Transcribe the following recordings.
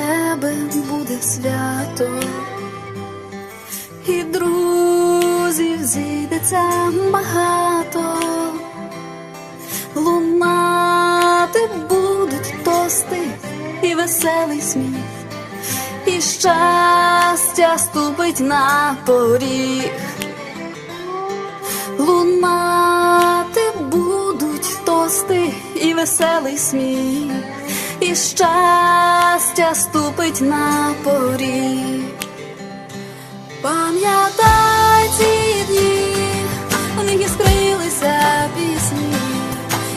тебе буде свято, і друзів зійдеться багато, лунати будуть тости і веселий сміх, і щастя ступить на поріг. Лунати будуть тости і веселий сміх і щастя ступить на поріг. Пам'ятай ці дні, у них іскрилися пісні,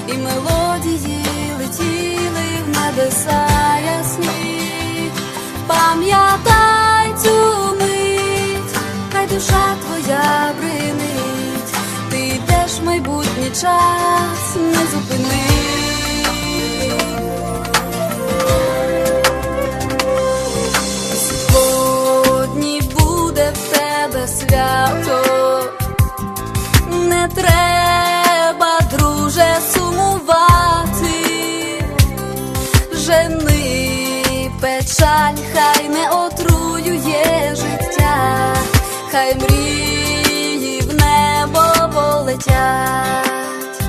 і мелодії летіли в небеса ясні. Пам'ятай цю мить, хай душа твоя бринить, ти йдеш в майбутній час, не зупини. Свято, не треба, друже, сумувати, жени печаль, хай не отруює життя, хай мрії в небо полетять.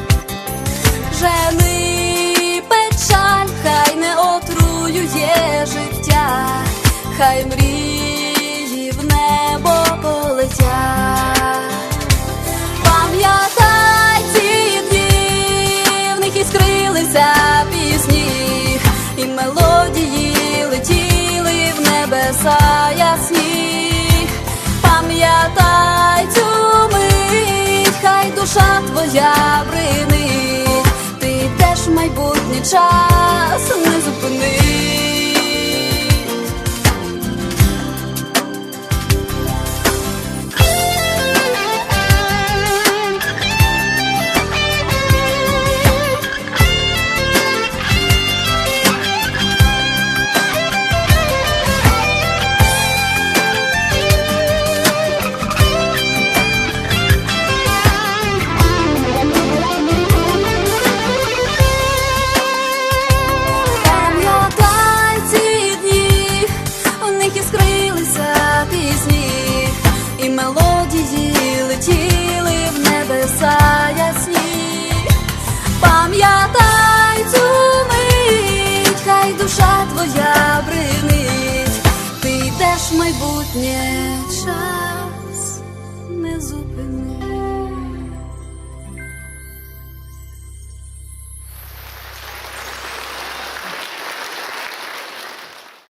Жени печаль, хай не отруює життя, хай мрії Пам'ятай цю мить, хай душа твоя бринить, ти в майбутній час, не зупини. Майбутнє час, не зупини.